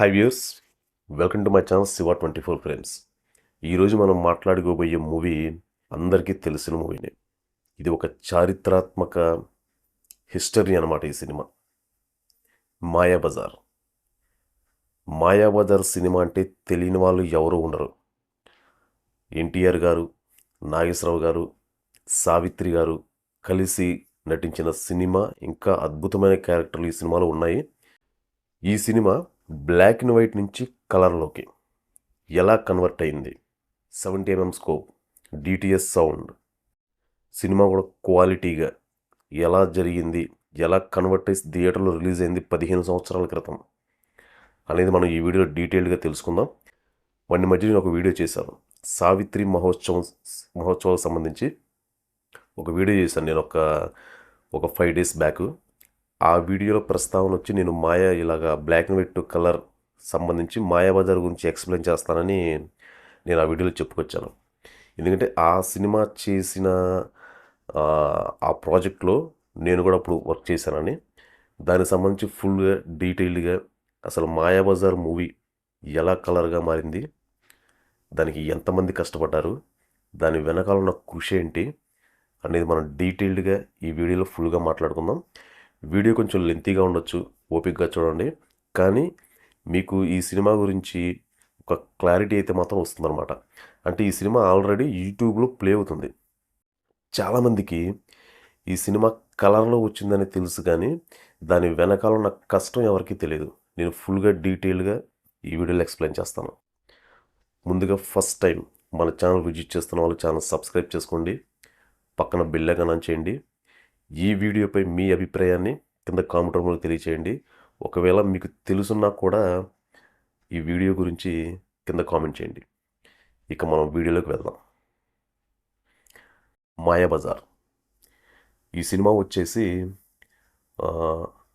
Hi views welcome to my channel Shiva twenty four frames ఈరోజు మనం మాట్లాడుకోబోయే movie అందరికీ తెలిసిన మూవీనే. ఇది ఒక చారిత్రాత్మక హిస్టరీ అనమాట ఈ సినిమా. మాయాబజార్. మాయాబజార్ సినిమా అంటే తెలియని వాళ్ళు ఎవరు ఉండరు. ఎన్టీఆర్ గారు నాగేశ్వరరావు గారు సావిత్రి గారు కలిసి నటించిన సినిమా ఇంకా అద్భుతమైన క్యారెక్టర్లు ఈ సినిమాలో ఉన్నాయి. ఈ సినిమా బ్లాక్ అండ్ వైట్ నుంచి కలర్లోకి ఎలా కన్వర్ట్ అయింది? Seventy MM scope DTS sound. Cinema కూడా క్వాలిటీగా ఎలా జరిగింది? ఎలా కన్వర్ట్ అయ్యి థియేటర్లో రిలీజ్ అయింది పదిహేను సంవత్సరాల క్రితం? అనేది మనం ఈ వీడియో డీటెయిల్గా తెలుసుకుందాం. వాటి మధ్య నేను ఒక వీడియో చేశాను. సావిత్రి మహోత్సవం మహోత్సవాలకు సంబంధించి ఒక వీడియో చేశాను. నేను ఒక ఒక ఫైవ్ డేస్ బ్యాక్. ఆ వీడియోలో ప్రస్తావన వచ్చి నేను మాయా ఇలాగా బ్లాక్ అండ్ వైట్ కలర్ సంబంధించి మాయాబజార్ గురించి ఎక్స్ప్లెయిన్ చేస్తానని నేను ఆ వీడియోలో చెప్పుకొచ్చాను. ఎందుకంటే ఆ సినిమా చేసిన ఆ, ప్రాజెక్ట్లో నేను కూడా అప్పుడు వర్క్ చేశానని. దానికి సంబంధించి ఫుల్గా డీటెయిల్డ్గా అసలు మాయాబజార్ మూవీ ఎలా కలర్గా మారింది దానికి ఎంతమంది కష్టపడ్డారు దాని వెనకాల ఉన్న కృషి ఏంటి అనేది మనం డీటెయిల్డ్గా ఈ వీడియోలో ఫుల్గా మాట్లాడుకుందాం. వీడియో కొంచెం లెంతీగా ఉండొచ్చు ఓపికగా చూడండి. కానీ మీకు ఈ సినిమా గురించి ఒక క్లారిటీ అయితే మాత్రం వస్తుందన్నమాట. అంటే ఈ సినిమా ఆల్రెడీ యూట్యూబ్లో ప్లే అవుతుంది. చాలామందికి ఈ సినిమా కలర్లో వచ్చిందని తెలుసు కానీ దాని వెనకాల ఉన్న కష్టం ఎవరికీ తెలియదు. నేను ఫుల్గా డీటెయిల్గా ఈ వీడియోలో ఎక్స్ప్లెయిన్ చేస్తాను. ముందుగా ఫస్ట్ టైం మన ఛానల్ విజిట్ చేస్తున్న వాళ్ళు ఛానల్ సబ్స్క్రైబ్ చేసుకోండి. పక్కన బిల్ ఐకాన్ చేయండి. ఈ వీడియోపై మీ అభిప్రాయాన్ని కింద కామెంట్ రూపంలో తెలియచేయండి. ఒకవేళ మీకు తెలుసున్నా కూడా ఈ వీడియో గురించి కింద కామెంట్ చేయండి. ఇక మనం వీడియోలోకి వెళ్దాం. మాయాబజార్. ఈ సినిమా వచ్చేసి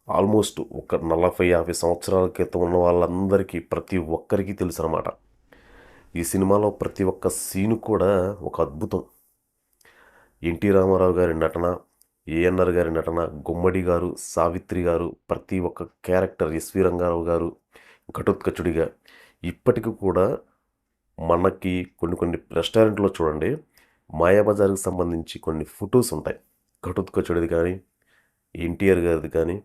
ఆల్మోస్ట్ ఒక నలభై యాభై సంవత్సరాల క్రితం ఉన్న వాళ్ళందరికీ ప్రతి ఒక్కరికి తెలుసు అనమాట ఈ సినిమాలో ప్రతి ఒక్క సీను కూడా ఒక అద్భుతం. ఎన్టీ రామారావు గారి నటన ఏఎన్ఆర్ గారి నటన గుమ్మడి గారు సావిత్రి గారు ప్రతి ఒక్క క్యారెక్టర్ ఎస్వి రంగారావు గారు ఘటోత్కచుడిగా. ఇప్పటికీ కూడా మనకి కొన్ని కొన్ని రెస్టారెంట్లో చూడండి మాయాబజార్కి సంబంధించి కొన్ని ఫొటోస్ ఉంటాయి. ఘటోత్కచుడిది కానీ ఎన్టీఆర్ గారిది కానీ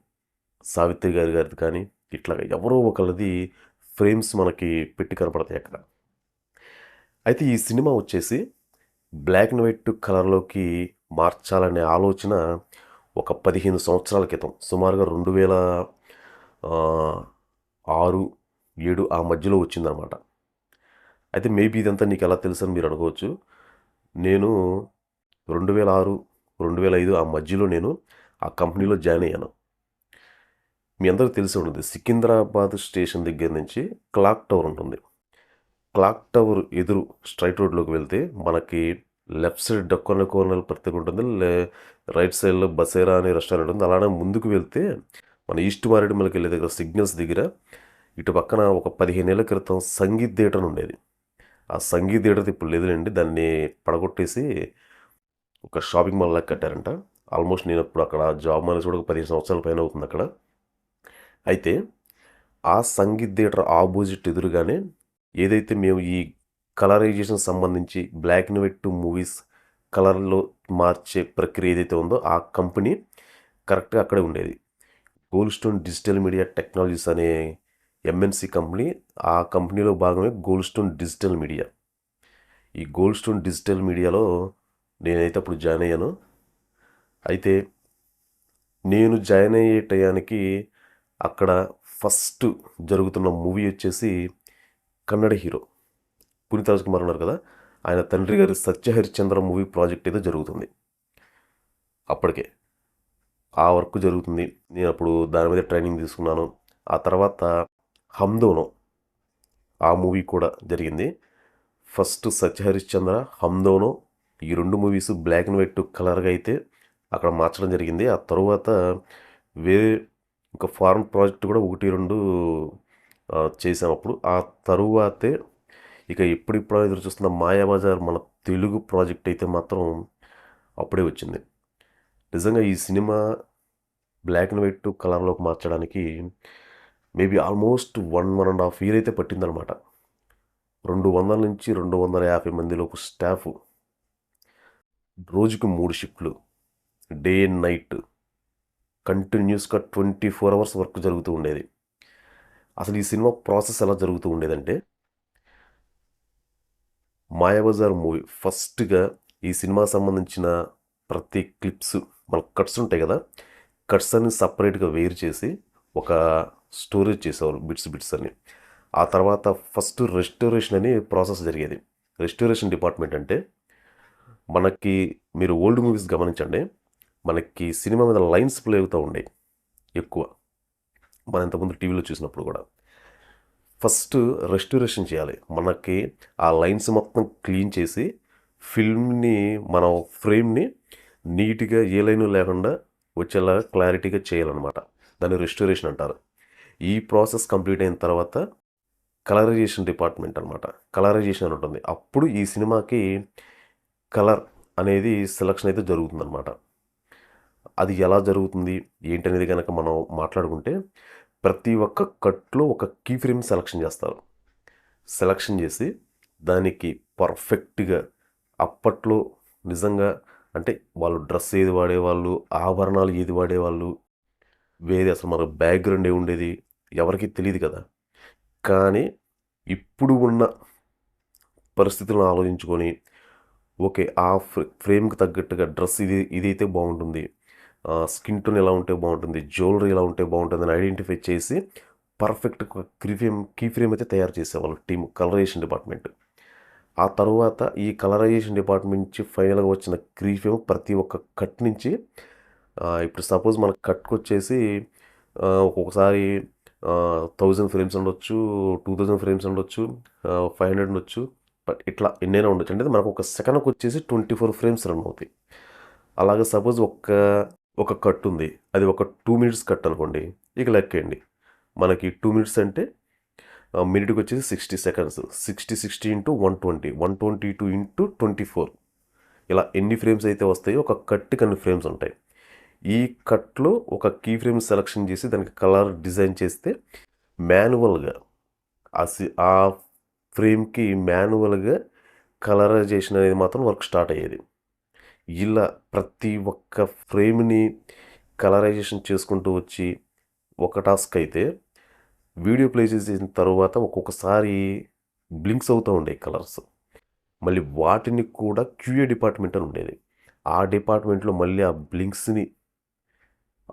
సావిత్రి గారి గారిది కానీ ఇట్లా ఎవరో ఒకరిది ఫ్రేమ్స్ మనకి పెట్టి కనపడతాయి అక్కడ. అయితే ఈ సినిమా వచ్చేసి బ్లాక్ అండ్ వైట్ కలర్లోకి మార్చాలనే ఆలోచన ఒక పదిహేను సంవత్సరాల క్రితం. సుమారుగా రెండు వేల ఆరు ఏడు ఆ మధ్యలో వచ్చిందనమాట అయితే మేబీ ఇదంతా నీకు ఎలా తెలుసు అని మీరు అనుకోవచ్చు నేను రెండు వేల ఆరు రెండు వేల ఐదు ఆ మధ్యలో నేను ఆ కంపెనీలో జాయిన్ అయ్యాను. మీ అందరికీ తెలిసి ఉంటుంది. సికింద్రాబాద్ స్టేషన్ దగ్గర నుంచి క్లాక్ టవర్ ఉంటుంది. క్లాక్ టవర్ ఎదురు స్ట్రైట్ రోడ్లోకి వెళ్తే మనకి లెఫ్ట్ సైడ్ డొక్కన కోనల్ ప్రత్యేక ఉంటుంది. లే- రైట్ సైడ్లో బసేరా అనే రెస్టారెంట్ ఉంది అలానే ముందుకు వెళ్తే మన ఈస్ట్ మారేడుమలకి వెళ్ళే దగ్గర సిగ్నల్స్ దగ్గర ఇటు పక్కన ఒక పదిహేను ఏళ్ళ క్రితం సంగీత్ థియేటర్ ఉండేది. ఆ సంగీత్ థియేటర్ ఇప్పుడు లేదులేండి. దాన్ని పడగొట్టేసి ఒక షాపింగ్ మాల్ లాగా కట్టారంట. ఆల్మోస్ట్ నేను ఇప్పుడు అక్కడ జాబ్ మానేసి కూడా ఒక పదిహేను సంవత్సరాల పైన అవుతుంది అక్కడ. అయితే ఆ సంగీత్ థియేటర్ ఆపోజిట్ ఎదురుగానే ఏదైతే మేము ఈ కలరైజేషన్ సంబంధించి black and white to movies కలర్లో మార్చే ప్రక్రియ ఏదైతే ఉందో ఆ కంపెనీ కరెక్ట్గా అక్కడే ఉండేది. Gold Stone Digital Media Technologies అనే ఎంఎన్సి కంపెనీ ఆ కంపెనీలో భాగమే గోల్డ్ స్టోన్ డిజిటల్ మీడియా. ఈ గోల్డ్ స్టోన్ డిజిటల్ మీడియాలో నేనైతే అప్పుడు జాయిన్ అయ్యాను. అయితే నేను జాయిన్ అయ్యే టయానికి అక్కడ ఫస్ట్ జరుగుతున్న మూవీ వచ్చేసి కన్నడ హీరో. పునీత్ రాజ్ కుమార్ ఉన్నారు కదా ఆయన తండ్రి గారి సత్య హరిశ్చంద్ర మూవీ ప్రాజెక్ట్ అయితే జరుగుతుంది. అప్పటికే. ఆ వర్క్ జరుగుతుంది. నేను అప్పుడు దాని మీద ట్రైనింగ్ తీసుకున్నాను. ఆ తర్వాత హమ్దోనో ఆ మూవీ కూడా జరిగింది. ఫస్ట్ సత్య హరిశ్చంద్ర హమ్దోనో ఈ రెండు మూవీస్ బ్లాక్ అండ్ వైట్ కలర్గా అయితే అక్కడ మార్చడం జరిగింది. ఆ తర్వాత వేరే ఇంకా ఫారెన్ ప్రాజెక్ట్ కూడా ఒకటి రెండు చేసాం అప్పుడు. ఆ తరువాతే ఇక ఎప్పుడిప్పుడు ఎదురు చూస్తున్న మాయాబజార్ మన తెలుగు ప్రాజెక్ట్ అయితే మాత్రం అప్పుడే వచ్చింది. నిజంగా ఈ సినిమా బ్లాక్ అండ్ వైట్ కలర్లోకి మార్చడానికి maybe almost one one and half year అయితే పట్టిందనమాట. రెండు వందల నుంచి రెండు వందల యాభై మందిలోపు స్టాఫ్ రోజుకి మూడు షిఫ్ట్లు డే అండ్ నైట్ కంటిన్యూస్గా ట్వంటీ ఫోర్ అవర్స్ వర్క్ జరుగుతూ ఉండేది. అసలు ఈ సినిమా ప్రాసెస్ ఎలా జరుగుతూ ఉండేదంటే మాయాబజార్ మూవీ ఫస్ట్గా ఈ సినిమా సంబంధించిన ప్రతి క్లిప్స్ మన కట్స్ ఉంటాయి కదా కట్స్ అన్ని సపరేట్గా వేరు చేసి ఒక స్టోరేజ్ చేసేవాళ్ళు బిట్స్ బిట్స్ అని ఆ తర్వాత ఫస్ట్ రెస్టోరేషన్ అని ప్రాసెస్ జరిగేది. రెస్టోరేషన్ డిపార్ట్మెంట్ అంటే మనకి మీరు ఓల్డ్ మూవీస్ గమనించండి మనకి సినిమా మీద లైన్స్ ప్లే అవుతూ ఉండేవి ఎక్కువ. మనం ఇంతకుముందు టీవీలో చూసినప్పుడు కూడా. ఫస్ట్ రెస్టోరేషన్ చేయాలి. మనకి ఆ లైన్స్ మొత్తం క్లీన్ చేసి ఫిల్మ్ని మన ఫ్రేమ్ని నీట్గా ఏ లైన్ లేకుండా వచ్చేలా క్లారిటీగా చేయాలన్నమాట. దాన్ని రెస్టోరేషన్ అంటారు. ఈ ప్రాసెస్ కంప్లీట్ అయిన తర్వాత కలరైజేషన్ డిపార్ట్మెంట్ అనమాట కలరైజేషన్ అని ఉంటుంది. అప్పుడు ఈ సినిమాకి కలర్ అనేది సెలక్షన్ అయితే జరుగుతుందన్నమాట. అది ఎలా జరుగుతుంది? ఏంటనేది కనుక మనం మాట్లాడుకుంటే ప్రతి ఒక్క కట్లో ఒక కీ ఫ్రేమ్ సెలక్షన్ చేస్తారు. సెలక్షన్ చేసి దానికి పర్ఫెక్ట్గా అప్పట్లో నిజంగా అంటే వాళ్ళు డ్రెస్ ఏది వాడేవాళ్ళు ఆభరణాలు ఏది వాడేవాళ్ళు వేరే అసలు మన బ్యాక్గ్రౌండ్ ఏ ఉండేది ఎవరికి తెలియదు కదా. కానీ ఇప్పుడు ఉన్న పరిస్థితులను ఆలోచించుకొని ఓకే ఆ ఫ్రేమ్కి తగ్గట్టుగా డ్రెస్ ఇది ఇదైతే బాగుంటుంది స్కిన్ టోన్ ఎలా ఉంటే బాగుంటుంది జ్యువెలరీ ఎలా ఉంటే బాగుంటుంది అని ఐడెంటిఫై చేసి పర్ఫెక్ట్ క్రీఫేమ్ కీ ఫ్రేమ్ అయితే తయారు చేసేవాళ్ళు టీమ్ కలరేషన్ డిపార్ట్మెంట్. ఆ తర్వాత ఈ కలరైజేషన్ డిపార్ట్మెంట్ నుంచి ఫైనల్గా వచ్చిన క్రీఫేమ్ ప్రతి ఒక్క కట్ నుంచి ఇప్పుడు సపోజ్ మన కట్కి వచ్చేసి ఒక్కొక్కసారి థౌజండ్ ఫ్రేమ్స్ ఉండొచ్చు టూ థౌజండ్ ఫ్రేమ్స్ ఉండొచ్చు ఫైవ్ హండ్రెడ్ ఉండొచ్చు బట్ ఇట్లా ఎన్నైనా ఉండొచ్చు. అంటే మనకు ఒక సెకండ్కి వచ్చేసి ట్వంటీ ఫోర్ ఫ్రేమ్స్ రన్ అవుతాయి. అలాగే సపోజ్ ఒక్క ఒక కట్ ఉంది. అది ఒక టూ మినిట్స్ కట్ అనుకోండి. ఇక లెక్కేయండి మనకి టూ మినిట్స్ అంటే మినిట్కి వచ్చేసి sixty seconds. Sixty sixty into one twenty. One twenty two into twenty four. ఇలా ఎన్ని ఫ్రేమ్స్ అయితే వస్తాయో ఒక కట్కి అన్ని ఫ్రేమ్స్ ఉంటాయి. ఈ కట్లో ఒక కీ ఫ్రేమ్ సెలెక్షన్ చేసి దానికి కలర్ డిజైన్ చేస్తే మాన్యువల్గా ఆ సి ఆ ఫ్రేమ్కి మాన్యువల్గా కలరైజేషన్ అనేది మాత్రం వర్క్ స్టార్ట్ అయ్యేది. ఇలా ప్రతి ఒక్క ఫ్రేమ్ని కలరైజేషన్ చేసుకుంటూ వచ్చి ఒక టాస్క్ అయితే వీడియో ప్లే చేసిన తర్వాత ఒక్కొక్కసారి బ్లింక్స్ అవుతూ ఉండే కలర్స్ మళ్ళీ వాటిని కూడా క్యూఏ డిపార్ట్మెంట్ అని ఉండేది. ఆ డిపార్ట్మెంట్లో మళ్ళీ ఆ బ్లింక్స్ని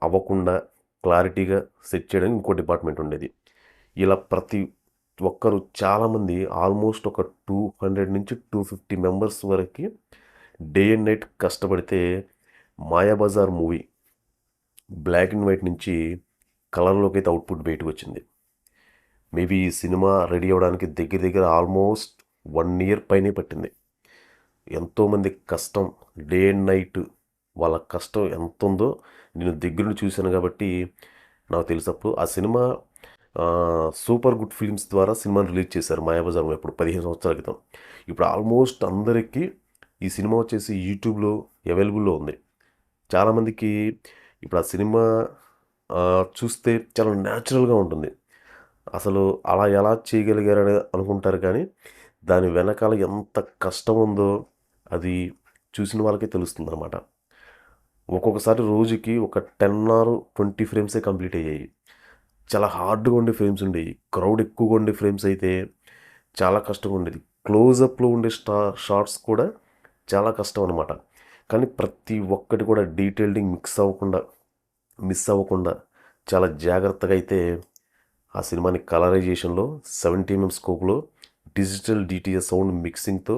అవ్వకుండా క్లారిటీగా సెట్ చేయడానికి ఇంకో డిపార్ట్మెంట్ ఉండేది. ఇలా ప్రతి ఒక్కరు చాలామంది ఆల్మోస్ట్ ఒక టూ హండ్రెడ్ నుంచి టూ ఫిఫ్టీ మెంబర్స్ వరకు డే అండ్ నైట్ కష్టపడితే Mayabazar movie black and white నుంచి కలర్లోకి అయితే అవుట్పుట్ బయటకు వచ్చింది. మేబీ ఈ సినిమా రెడీ అవ్వడానికి దగ్గర దగ్గర ఆల్మోస్ట్ వన్ ఇయర్ పైనే పట్టింది. ఎంతోమంది కష్టం డే అండ్ నైట్ వాళ్ళ కష్టం ఎంత ఉందో నేను దగ్గర చూశాను కాబట్టి నాకు తెలిసినప్పుడు ఆ సినిమా సూపర్ గుడ్ ఫిల్మ్స్ ద్వారా సినిమాని రిలీజ్ చేశారు మాయాబజార్ ఇప్పుడు పదిహేను సంవత్సరాల క్రితం. ఇప్పుడు ఆల్మోస్ట్ అందరికీ ఈ సినిమా వచ్చేసి యూట్యూబ్లో అవైలబుల్లో ఉంది. చాలామందికి ఇప్పుడు ఆ సినిమా చూస్తే చాలా న్యాచురల్గా ఉంటుంది. అసలు అలా ఎలా చేయగలిగారని అనుకుంటారు కానీ దాని వెనకాల ఎంత కష్టం ఉందో అది చూసిన వాళ్ళకే తెలుస్తుంది అనమాట ఒక్కొక్కసారి రోజుకి ఒక టెన్ ఆర్ ట్వంటీ ఫ్రేమ్సే కంప్లీట్ అయ్యాయి. చాలా హార్డ్గా ఉండే ఫ్రేమ్స్ ఉండేవి. క్రౌడ్ ఎక్కువగా ఉండే ఫ్రేమ్స్ అయితే చాలా కష్టంగా ఉండేది. క్లోజప్లో ఉండే స్టా షార్ట్స్ కూడా చాలా కష్టం అనమాట కానీ ప్రతి ఒక్కటి కూడా డీటెయిల్డింగ్ మిక్స్ అవ్వకుండా మిస్ అవ్వకుండా చాలా జాగ్రత్తగా అయితే ఆ సినిమాని కలరైజేషన్లో సెవెంటీ ఎంఎం స్కోప్లో డిజిటల్ డిటిఎస్ సౌండ్ మిక్సింగ్తో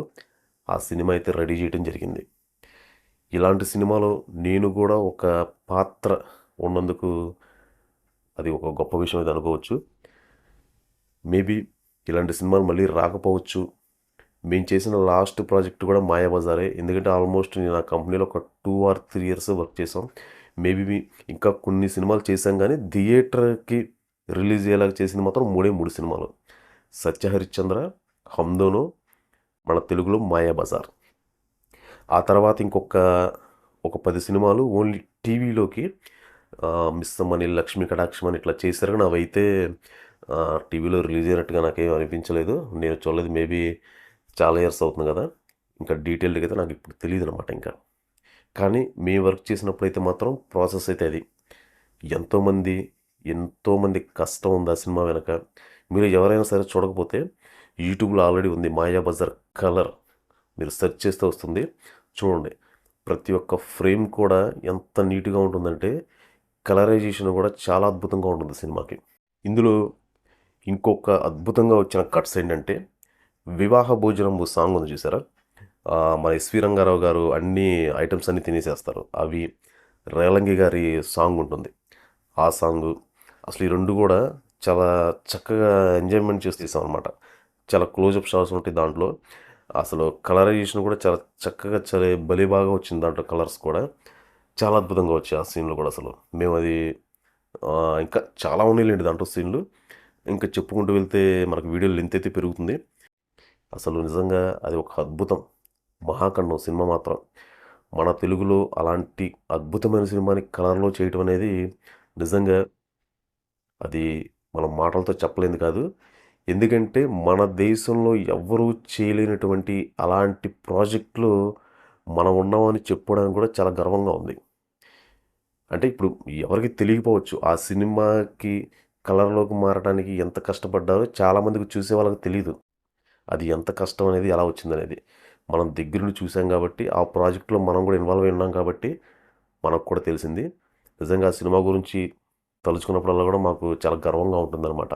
ఆ సినిమా అయితే రెడీ చేయడం జరిగింది. ఇలాంటి సినిమాలో నేను కూడా ఒక పాత్ర ఉన్నందుకు అది ఒక గొప్ప విషయం అయితే అనుకోవచ్చు. మేబీ ఇలాంటి సినిమాలు మళ్ళీ రాకపోవచ్చు మేము చేసిన లాస్ట్ ప్రాజెక్ట్ కూడా మాయాబజారే ఎందుకంటే ఆల్మోస్ట్ నేను ఆ కంపెనీలో ఒక two or three years work చేసాం మేబీ ఇంకా కొన్ని సినిమాలు చేశాం కానీ థియేటర్కి రిలీజ్ అయ్యేలాగా చేసింది మాత్రం మూడే మూడు సినిమాలు. సత్యహరిశ్చంద్ర హమ్దోను మన తెలుగులో మాయాబజార్ ఆ తర్వాత ఇంకొక ఒక పది సినిమాలు ఓన్లీ టీవీలోకి మిస్సమ్ అని లక్ష్మీ కటాక్షం అని ఇట్లా చేశారు కానీ అవైతే టీవీలో రిలీజ్ అయినట్టుగా నాకేం అనిపించలేదు. నేను చూడలేదు. మేబీ చాలా ఇయర్స్ అవుతుంది కదా. ఇంకా డీటెయిల్డ్గా అయితే నాకు ఇప్పుడు తెలియదు అనమాట ఇంకా. కానీ మేము వర్క్ చేసినప్పుడు అయితే మాత్రం ప్రాసెస్ అయితే అది. ఎంతోమంది ఎంతోమంది కష్టం ఉంది ఆ సినిమా వెనక. మీరు ఎవరైనా సరే చూడకపోతే యూట్యూబ్లో ఆల్రెడీ ఉంది మాయా బజార్ కలర్. మీరు సెర్చ్ చేస్తే వస్తుంది. చూడండి. ప్రతి ఒక్క ఫ్రేమ్ కూడా ఎంత నీట్గా ఉంటుందంటే కలరైజేషన్ కూడా చాలా అద్భుతంగా ఉంటుంది సినిమాకి. ఇందులో ఇంకొక అద్భుతంగా వచ్చిన కట్స్ ఏంటంటే వివాహ భోజనం సాంగ్ ఉంది చూసారా? మన ఎస్వి రంగారావు గారు అన్ని ఐటమ్స్ అన్నీ తినేసేస్తారు. అవి రేలంగి గారి సాంగ్ ఉంటుంది. ఆ సాంగ్ అసలు ఈ రెండు కూడా చాలా చక్కగా ఎంజాయ్మెంట్ చేసి తీసాం అనమాట చాలా క్లోజప్ షాట్స్ ఉంటాయి దాంట్లో. అసలు కలరైజేషన్ కూడా చాలా చక్కగా చాలా భలే బాగా వచ్చింది దాంట్లో కలర్స్ కూడా. చాలా అద్భుతంగా వచ్చాయి ఆ సీన్లు కూడా అసలు. మేము అది ఇంకా చాలా ఉన్నాయిలేండి దాంట్లో సీన్లు. ఇంకా చెప్పుకుంటూ వెళ్తే మనకు వీడియో లెంత్ అయితే పెరుగుతుంది. అసలు నిజంగా అది ఒక అద్భుతం. మహాఖండం సినిమా మాత్రం. మన తెలుగులో అలాంటి అద్భుతమైన సినిమాని కలర్లో చేయటం అనేది నిజంగా అది మనం మాటలతో చెప్పలేంది కాదు. ఎందుకంటే మన దేశంలో ఎవ్వరూ చేయలేనటువంటి అలాంటి ప్రాజెక్టులు మనం ఉన్నామని చెప్పుకోవడానికి కూడా చాలా గర్వంగా ఉంది. అంటే ఇప్పుడు ఎవరికి తెలియకపోవచ్చు ఆ సినిమాకి కలర్లోకి మారడానికి ఎంత కష్టపడ్డారో చాలామందికి చూసే వాళ్ళకి తెలియదు అది ఎంత కష్టం అనేది ఎలా వచ్చిందనేది. మనం దగ్గరుండి చూసాం కాబట్టి ఆ ప్రాజెక్ట్లో మనం కూడా ఇన్వాల్వ్ అయి ఉన్నాం కాబట్టి మనకు కూడా తెలిసింది. నిజంగా ఆ సినిమా గురించి తలుచుకున్నప్పుడల్లా కూడా మాకు చాలా గర్వంగా ఉంటుందన్నమాట.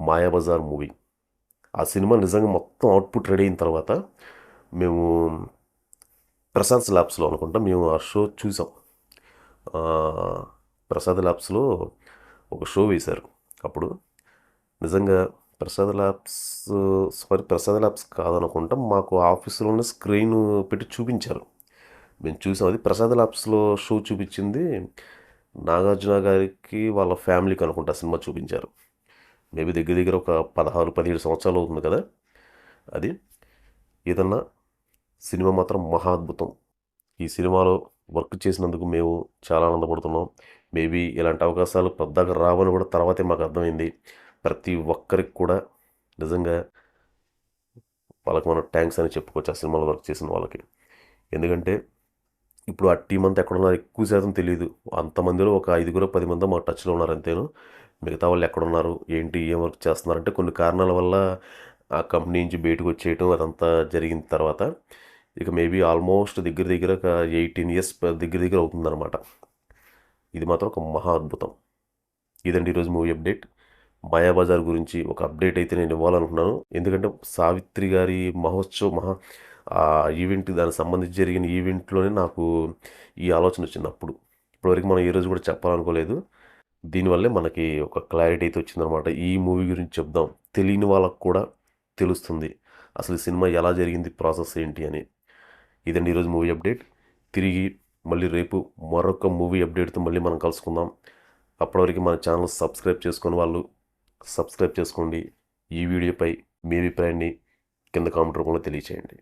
మాయాబజార్ మూవీ. ఆ సినిమా నిజంగా మొత్తం అవుట్పుట్ రెడీ అయిన తర్వాత మేము ప్రసాద్ ల్యాబ్స్లో అనుకుంటా మేము ఆ షో చూసాం. ప్రసాద్ ల్యాబ్స్లో ఒక షో వేశారు అప్పుడు. నిజంగా Prasad Labs sorry Prasad Labs కాదనుకుంటా మాకు ఆఫీసులోనే స్క్రీన్ పెట్టి చూపించారు. మేము చూసాం. అది ప్రసాద్ ల్యాబ్స్లో షో చూపించింది. నాగార్జున గారికి వాళ్ళ ఫ్యామిలీకి అనుకుంటా సినిమా చూపించారు. మేబీ దగ్గర దగ్గర ఒక పదహారు పదిహేడు సంవత్సరాలు అవుతుంది కదా అది. ఏదన్నా సినిమా మాత్రం మహా అద్భుతం. ఈ సినిమాలో వర్క్ చేసినందుకు మేము చాలా ఆనందపడుతున్నాం. మేబీ ఇలాంటి అవకాశాలు పెద్దగా రావని కూడా తర్వాతే మాకు అర్థమైంది. ప్రతి ఒక్కరికి కూడా నిజంగా వాళ్ళకి మనం థ్యాంక్స్ అని చెప్పుకోవచ్చు ఆ సినిమాలో వర్క్ చేసిన వాళ్ళకి. ఎందుకంటే ఇప్పుడు ఆ టీం అంతా ఎక్కడ ఉన్నారు? ఎక్కువ శాతం తెలియదు అంతమందిలో ఒక ఐదుగురు పది మంది మా టచ్లో ఉన్నారు అంతేను. మిగతా వాళ్ళు ఎక్కడున్నారు ఏంటి? ఏం వర్క్ చేస్తున్నారంటే కొన్ని కారణాల వల్ల ఆ కంపెనీ నుంచి బయటకు వచ్చేయటం అదంతా జరిగిన తర్వాత ఇక మేబీ ఆల్మోస్ట్ దగ్గర దగ్గర ఒక ఎయిటీన్ ఇయర్స్ దగ్గర దగ్గర అవుతుందన్నమాట. ఇది మాత్రం ఒక మహా అద్భుతం. ఇదండి ఈరోజు మూవీ అప్డేట్ మాయాబజార్ గురించి ఒక అప్డేట్ అయితే నేను ఇవ్వాలనుకున్నాను ఎందుకంటే సావిత్రి గారి మహోత్సవ మహా ఆ ఈవెంట్ దానికి సంబంధించి జరిగిన ఈవెంట్లోనే నాకు ఈ ఆలోచన వచ్చింది అప్పుడు. ఇప్పటివరకు మనం ఏ రోజు కూడా చెప్పాలనుకోలేదు. దీనివల్లే మనకి ఒక క్లారిటీ అయితే వచ్చిందనమాట. ఈ మూవీ గురించి చెప్దాం. తెలియని వాళ్ళకు కూడా తెలుస్తుంది అసలు ఈ సినిమా ఎలా జరిగింది ప్రాసెస్ ఏంటి అని. ఇదండి ఈరోజు మూవీ అప్డేట్. తిరిగి మళ్ళీ రేపు మరొక మూవీ అప్డేట్తో మళ్ళీ మనం కలుసుకుందాం. అప్పటివరకు మన ఛానల్ సబ్స్క్రైబ్ చేసుకుని వాళ్ళు సబ్స్క్రైబ్ చేసుకోండి. ఈ వీడియోపై మీ అభిప్రాయాన్ని కింద కామెంట్ రూపంలో తెలియచేయండి.